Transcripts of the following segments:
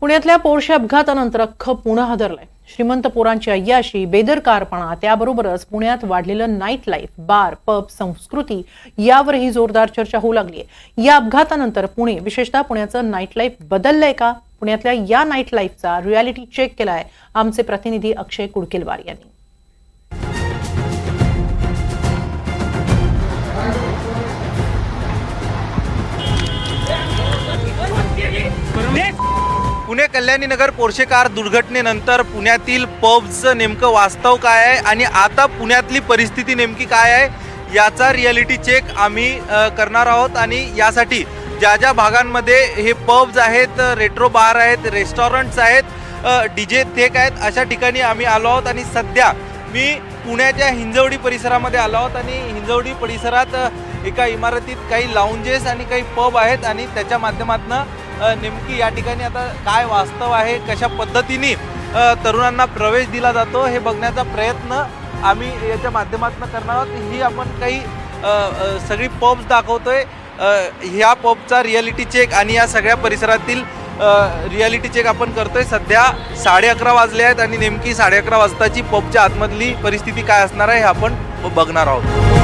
पुण्यातल्या पोरशे अपघातानंतर अख्खं पुणे हादरलंय. श्रीमंत पोरांची अय्याशी बेदरकारपणा त्याबरोबरच पुण्यात वाढलेलं नाईट लाईफ बार पब संस्कृती यावरही जोरदार चर्चा होऊ लागली आहे या अपघातानंतर पुणे विशेषतः पुण्याचं नाईट लाईफ बदललंय का? पुण्यातल्या या नाईट लाईफचा रियालिटी चेक केलाय आमचे प्रतिनिधी अक्षय कुडकेलवार यांनी. पुणे कल्याणी नगर पोर्शे कार दुर्घटनेनंतर पुण्यातील पब्सचं नेमकं वास्तव काय आहे आणि आता पुण्यातली परिस्थिती नेमकी काय आहे याचा रियालिटी चेक आम्ही करणार आहोत. आणि यासाठी ज्या ज्या भागांमध्ये हे पब्स आहेत रेट्रो बार आहेत रेस्टॉरंट्स आहेत डी जे थेक आहेत अशा ठिकाणी आम्ही आलो आहोत. आणि सध्या मी पुण्याच्या हिंजवडी परिसरामध्ये आलो आहोत. आणि हिंजवडी परिसरात एका इमारतीत काही लाऊंजेस आणि काही पब आहेत. आणि त्याच्या माध्यमातून नेमकी या ठिकाणी आता काय वास्तव आहे कशा पद्धतीने तरुणांना प्रवेश दिला जातो हे बघण्याचा प्रयत्न आम्ही याच्या माध्यमातून करणार आहोत. ही आपण काही सगळी पब्स दाखवतोय. ह्या पबचा रियालिटी चेक आणि या सगळ्या परिसरातील रियालिटी चेक आपण करतोय. सध्या साडे अकरा वाजले आहेत आणि नेमकी साडे अकरा वाजताची पबच्या आतमधली परिस्थिती काय असणार आहे हे आपण बघणार आहोत.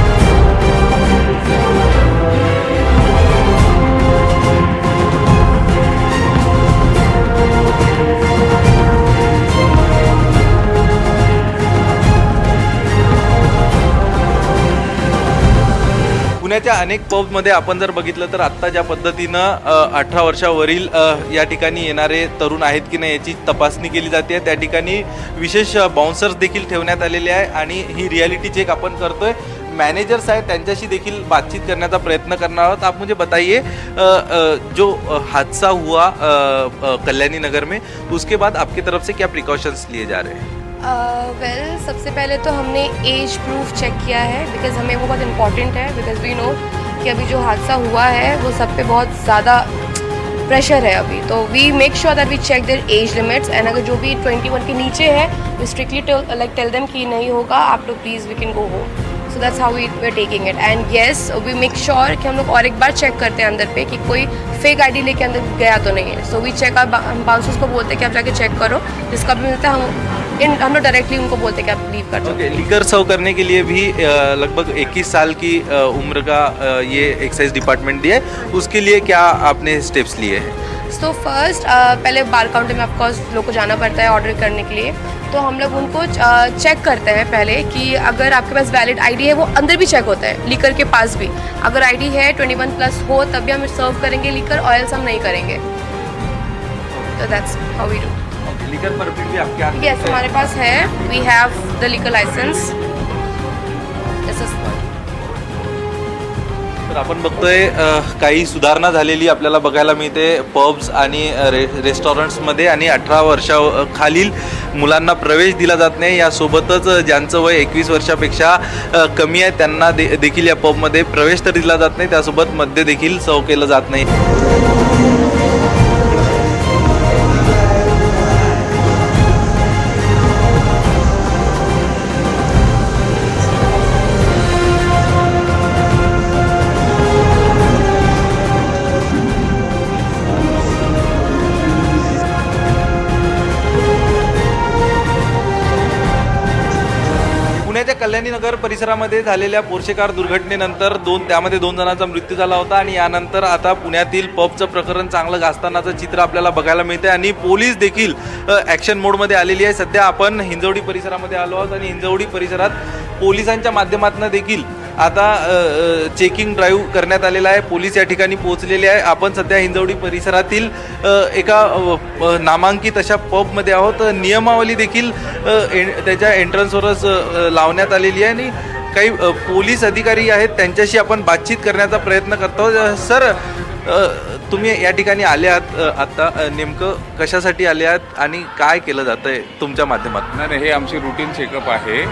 पुण्याच्या अनेक पबमध्ये आपण जर बघितलं तर आत्ता ज्या पद्धतीनं अठरा वर्षावरील या ठिकाणी येणारे तरुण आहेत की नाही याची तपासणी केली जाते. त्या ठिकाणी विशेष बाउन्सर्स देखील ठेवण्यात आलेले आहे आणि ही रियालिटी चेक आपण करतोय. मॅनेजर्स आहेत त्यांच्याशी देखील बातचीत करण्याचा प्रयत्न करणार आहोत. आप मुझे बताइए जो हादसा हुआ कल्याणी नगर में उसके बाद आपकी तरफ से क्या प्रिकॉशंस लिए जा रहे हैं? वेल uh, well, सबसे पहले तो हमने एज प्रूफ चेक किया है बिकॉज़ हमें वो बहुत इंपॉर्टेंट है बिकॉज़ वी नो कि अभी जो हादसा हुआ है वो सब पे बहुत ज़्यादा प्रेशर है अभी। तो we make sure that we check there age limits and अगर जो भी ट्वेंटी वन के नीचे है we strictly like tell them कि नहीं होगा आप लोग please we can go home so that's how we we're taking it and yes we make sure कि हम लोग और एक बार चेक करते हैं अंदर पे कि कोई फेक आईडी लेके अंदर गया तो नहीं है। सो वी चेक हम बाउंसर्स को बोलते हैं कि आप जाके चेक करो जिसका भी मिलता है हम इन हम लोग डायरेक्टली उनको बोलते हैं कि आप लीव कर ओके लीकर सर्व करने के लिए भी लगभग 21 साल की उम्र का ये एक्साइज डिपार्टमेंट दिया है। उसके लिए क्या आपने स्टेप्स लिए हैं? सो फ़र्स्ट पहले बार काउंटर में ऑफकोर्स लोग को जाना पड़ता है ऑर्डर करने के लिए। तो हम लोग उनको चेक करते हैं पहले कि अगर आपके पास वैलिड आईडी है वो अंदर भी चेक होता है लीकर के पास भी। अगर आईडी है ट्वेंटी वन प्लस हो तब भी हम सर्व करेंगे लीकर ऑयल्स हम नहीं करेंगे। तो that's how we do liquor permit भी आपके हाथ यस हमारे पास है। We have the liquor license this is तर आपण बघतोय काही सुधारणा झालेली आपल्याला बघायला मिळते. पब्स आणि रे रेस्टॉरंट्समध्ये आणि अठरा वर्षा खालील मुलांना प्रवेश दिला जात नाही. यासोबतच ज्यांचं वय एकवीस वर्षापेक्षा कमी आहे त्यांना दे देखील या पबमध्ये प्रवेश तर दिला जात नाही. त्यासोबत मद्य देखील सर्व केलं जात नाही. कल्याणी नगर परिसरामध्ये झालेल्या पोर्शेकार दुर्घटनेनंतर दोन त्यामध्ये दोन जणांचा मृत्यू झाला होता आणि यानंतर आता पुण्यातील पबचं प्रकरण चांगलं गाजतानाचं चित्र आपल्याला बघायला मिळते आणि पोलीस देखील ॲक्शन मोडमध्ये आलेली आहे. सध्या आपण हिंजवडी परिसरामध्ये आलो आहोत आणि हिंजवडी परिसरात पोलिसांच्या माध्यमातून देखील आता चेकिंग ड्राईव्ह करण्यात आलेला आहे. पोलीस या ठिकाणी पोहोचलेले आहे. आपण सध्या हिंजवडी परिसरातील एका नामांकित अशा पबमध्ये आहोत. नियमावली देखील त्याच्या एंट्रन्सवरच लावण्यात आलेली आहे. आणि काही पोलीस अधिकारी आहेत. त्यांच्याशी आपण बातचीत करण्याचा प्रयत्न करतो सर तुम्ही या ठिकाणी आले आहात. आत्ता नेमकं कशासाठी आले आहात? आणि काय केलं जातं आहे तुमच्या माध्यमातून? नाही हे आमची रुटीन चेकअप आहे.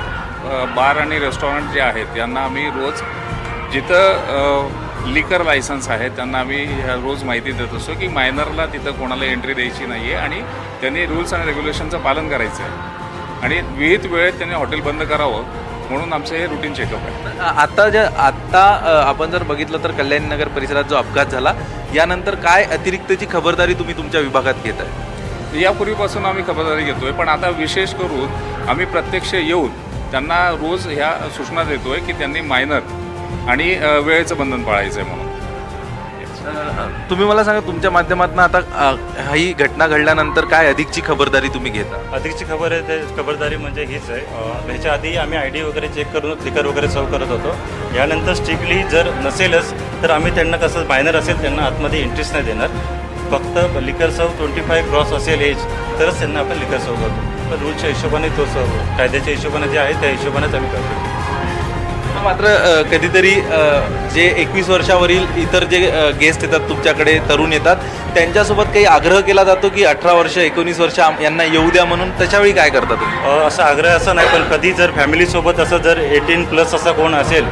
बार आणि रेस्टॉरंट जे आहेत यांना आम्ही रोज जिथं लिकर लायसन्स आहे त्यांना आम्ही रोज माहिती देत असतो की मायनरला तिथं कोणाला एंट्री द्यायची नाही आहे आणि त्यांनी रूल्स आणि रेग्युलेशनचं पालन करायचं आहे आणि विहित वेळेत त्यांनी हॉटेल बंद करावं म्हणून आमचं हे रुटीन चेकअप आहे. आता ज्या आत्ता आपण जर बघितलं तर कल्याणी नगर परिसरात जो अपघात झाला यानंतर काय अतिरिक्तची खबरदारी तुम्ही तुमच्या विभागात घेत आहे यापूर्वीपासून आम्ही खबरदारी घेतोय पण आता विशेष करून आम्ही प्रत्यक्ष येऊन त्यांना रोज ह्या सूचना देतोय की त्यांनी मायनर आणि वेळेचं बंधन पाळायचं आहे म्हणून तुम्ही मला सांगा तुमच्या माध्यमातून आता अ, ही घटना घडल्यानंतर काय अधिकची खबरदारी तुम्ही घेता? अधिकची खबर आहे ते खबरदारी म्हणजे हीच आहे. अं, ह्याच्या आधी आम्ही आय डी वगैरे चेक करूनच लिकर वगैरे सर्व करत होतो. यानंतर स्ट्रिक्टली जर नसेलच तर आम्ही त्यांना कसं मायनर असेल त्यांना आतमध्ये इंटरेस्ट नाही देणार. फक्त लिकर सर्व ट्वेंटी फाय क्रॉस असेल एज तरच त्यांना आपण लिकर सर्व करतो रूलच्या हिशोबाने तो सर्व कायद्याच्या हिशोबाने जे आहे त्या हिशोबानेच आम्ही करतो. मात्र कधीतरी जे एकवीस वर्षावरील इतर जे गेस्ट येतात तुमच्याकडे तरुण येतात त्यांच्यासोबत काही आग्रह केला जातो की अठरा वर्ष एकोणीस वर्ष यांना येऊ द्या म्हणून? त्याच्यावेळी काय करता तुम्ही? अ, असा आग्रह असा नाही पण कधी जर फॅमिलीसोबत असं जर एटीन प्लस असा कोण असेल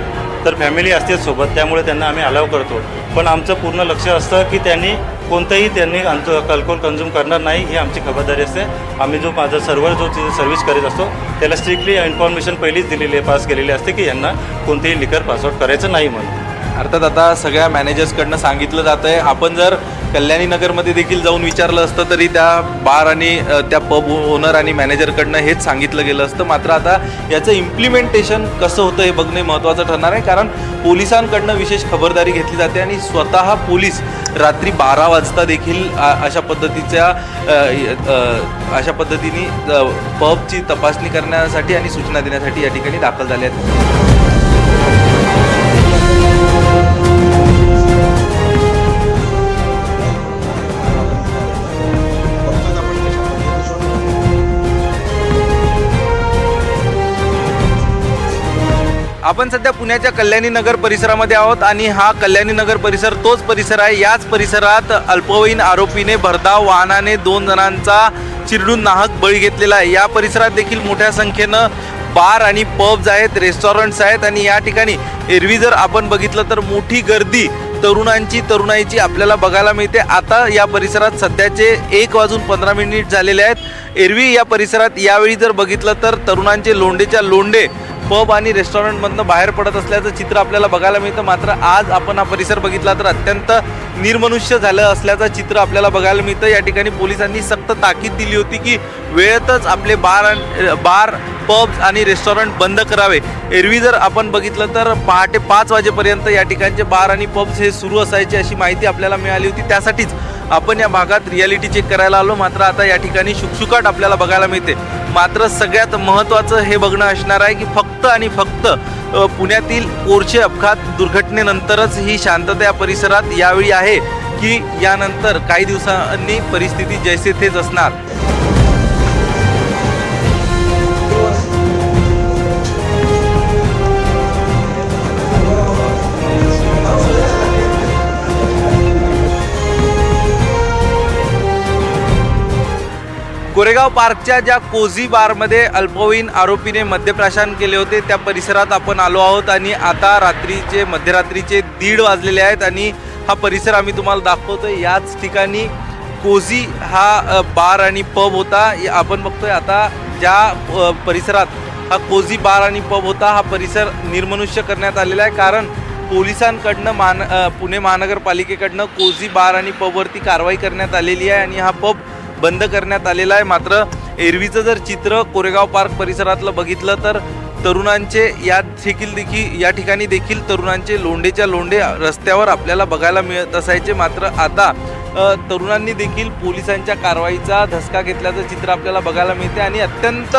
तर फॅमिली असते सोबत त्यामुळे त्यांना आम्ही अलाव करतो. पण आमचं पूर्ण लक्ष असतं की त्यांनी कोणतंही त्यांनी आमचं अल्कोहोल कन्झ्युम करणार नाही ही आमची खबरदारी असते. आम्ही जो माझा सर्व्हर जो तिथे सर्व्हिस करीत असतो त्याला स्ट्रिक्टली इन्फॉर्मेशन पहिलीच दिलेली आहे पास केलेली असते की यांना कोणतेही लिकर पासआउट करायचं नाही म्हणून. अर्थात आता सगळ्या मॅनेजर्सकडनं सांगितलं जात आहे आपण जर कल्याणी नगरमध्ये देखील जाऊन विचारलं असतं तरी त्या बार आणि त्या पब ओनर आणि मॅनेजरकडनं हेच सांगितलं गेलं असतं. मात्र आता याचं इम्प्लिमेंटेशन कसं होतं हे बघणे महत्त्वाचं ठरणार आहे. कारण पोलिसांकडनं विशेष खबरदारी घेतली जाते आणि स्वतः पोलीस रात्री बारा वाजता देखील अशा पद्धतीच्या अशा पद्धतीने पबची तपासणी करण्यासाठी आणि सूचना देण्यासाठी या ठिकाणी दाखल झाल्या आहेत. आपण सध्या पुण्याच्या कल्याणी नगर परिसरामध्ये आहोत आणि हा कल्याणी नगर परिसर तोच परिसर आहे. याच परिसरात अल्पवयीन आरोपीने भरधाव वाहनाने दोन जणांचा चिरडून नाहक बळी घेतलेला आहे. या परिसरात देखील मोठ्या संख्येनं बार आणि पब्स आहेत रेस्टॉरंट्स आहेत आणि या ठिकाणी एरवी जर आपण बघितलं तर मोठी गर्दी तरुणांची तरुणाईची आपल्याला बघायला मिळते. आता या परिसरात सध्याचे एक वाजून पंधरा मिनिट झालेले आहेत. एरवी या परिसरात यावेळी जर बघितलं तर तरुणांचे लोंडेच्या लोंडे पब आणि रेस्टॉरंटमधनं बाहेर पडत असल्याचं चित्र आपल्याला बघायला मिळतं. मात्र आज आपण हा परिसर बघितला तर अत्यंत निर्मनुष्य झालं असल्याचं चित्र आपल्याला बघायला मिळतं. या ठिकाणी पोलिसांनी सक्त ताकीद दिली होती की वेळेतच आपले बार आणि- बार पब्स आणि रेस्टॉरंट बंद करावे. एरवी जर आपण बघितलं तर पहाटे पाच वाजेपर्यंत या ठिकाणचे बार आणि पब्स हे सुरू असायचे अशी माहिती आपल्याला मिळाली होती. त्यासाठीच आपण या भागात रियालिटी चेक करायला आलो. मात्र आता या ठिकाणी शुकशुकाट आपल्याला बघायला मिळते. मात्र सगळ्यात महत्त्वाचं हे बघणं असणार आहे की फक्त आणि फक्त पुण्यातील कोरचे अपघात दुर्घटनेनंतरच ही शांतता या परिसरात यावेळी आहे की यानंतर काही दिवसांनी परिस्थिती जैसे तेच असणार. कोरेगाव पार्कच्या ज्या कोझी बारमध्ये अल्पवयीन आरोपीने मद्यप्राशन केले होते त्या परिसरात आपण आलो आहोत आणि आता रात्रीचे मध्यरात्रीचे दीड वाजलेले आहेत आणि हा परिसर आम्ही तुम्हाला दाखवतो याच ठिकाणी कोझी हा बार आणि पब होता. या- आपण बघतोय आता ज्या परिसरात हा कोझी बार आणि पब होता हा परिसर निर्मनुष्य करण्यात आलेला आहे. कारण पोलिसांकडनं मान पुणे महानगरपालिकेकडनं कोझी बार आणि पबवरती कारवाई करण्यात आलेली आहे आणि हा पब बंद करण्यात आलेला आहे. मात्र एरवीचं जर चित्र कोरेगाव पार्क परिसरातलं बघितलं तर तरुणांचे या देखील देखील या ठिकाणी देखील तरुणांचे लोंडेच्या लोंडे रस्त्यावर आपल्याला बघायला मिळत असायचे. मात्र आता तरुणांनी देखील पोलिसांच्या कारवाईचा धसका घेतल्याचं चित्र आपल्याला बघायला मिळते आणि अत्यंत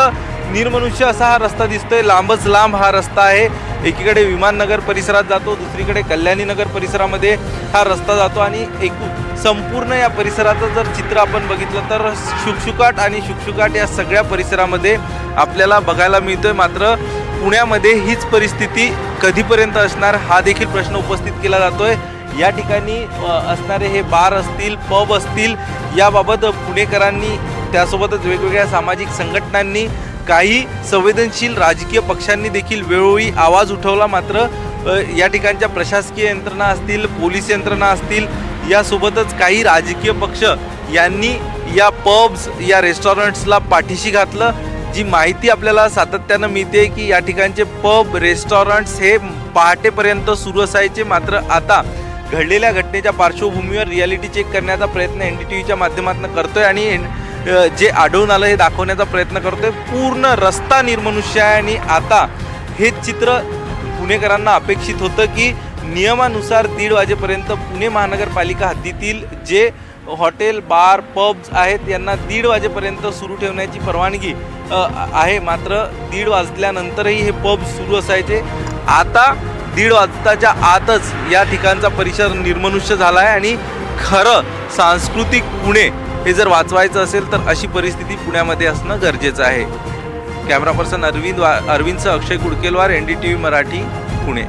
निर्मनुष्य असा हा रस्ता दिसतोय. लांबच लांब हा रस्ता आहे. एकीकडे विमाननगर परिसरात जातो दुसरीकडे कल्याणी नगर परिसरामध्ये हा रस्ता जातो आणि एकूण संपूर्ण या परिसराचं जर चित्र आपण बघितलं तर शुकशुकाट आणि शुकशुकाट या सगळ्या परिसरामध्ये आपल्याला बघायला मिळतोय. मात्र पुण्यामध्ये हीच परिस्थिती कधीपर्यंत असणार हा देखील प्रश्न उपस्थित केला जातोय. या ठिकाणी असणारे हे बार असतील पब असतील याबाबत पुणेकरांनी त्यासोबतच वेगवेगळ्या सामाजिक संघटनांनी काही संवेदनशील राजकीय पक्षांनी देखील वेळोवेळी आवाज उठवला मात्र या ठिकाणच्या प्रशासकीय यंत्रणा असतील पोलीस यंत्रणा असतील यासोबतच काही राजकीय पक्ष यांनी या पब्स या रेस्टॉरंट्सला पाठीशी घातलं. जी माहिती आपल्याला सातत्यानं मिळते की या ठिकाणचे पब रेस्टॉरंट्स हे पहाटेपर्यंत सुरू असायचे मात्र आता घडलेल्या घटनेच्या पार्श्वभूमीवर रियालिटी चेक करण्याचा प्रयत्न एन डी टी व्हीच्या माध्यमातून करतोय आणि जे आढळून आलं हे दाखवण्याचा प्रयत्न करतोय. पूर्ण रस्ता निर्मनुष्य आहे आणि आता हे चित्र पुणेकरांना अपेक्षित होतं की नियमानुसार दीड वाजेपर्यंत पुणे महानगरपालिका हद्दीतील जे हॉटेल बार पब्स आहेत यांना दीड वाजेपर्यंत सुरू ठेवण्याची परवानगी आहे. मात्र दीड वाजल्यानंतरही हे पब सुरू असायचे. आता दीड वाजताच्या आतच या ठिकाणचा परिसर निर्मनुष्य झाला आहे आणि खरं सांस्कृतिक पुणे हे जर वाचवायचं असेल तर अशी परिस्थिती पुण्यामध्ये असणं गरजेचं आहे. कॅमेरा पर्सन अरविंद वा अरविंदसह Akshay Kudkelwar N D T V Marathi Pune.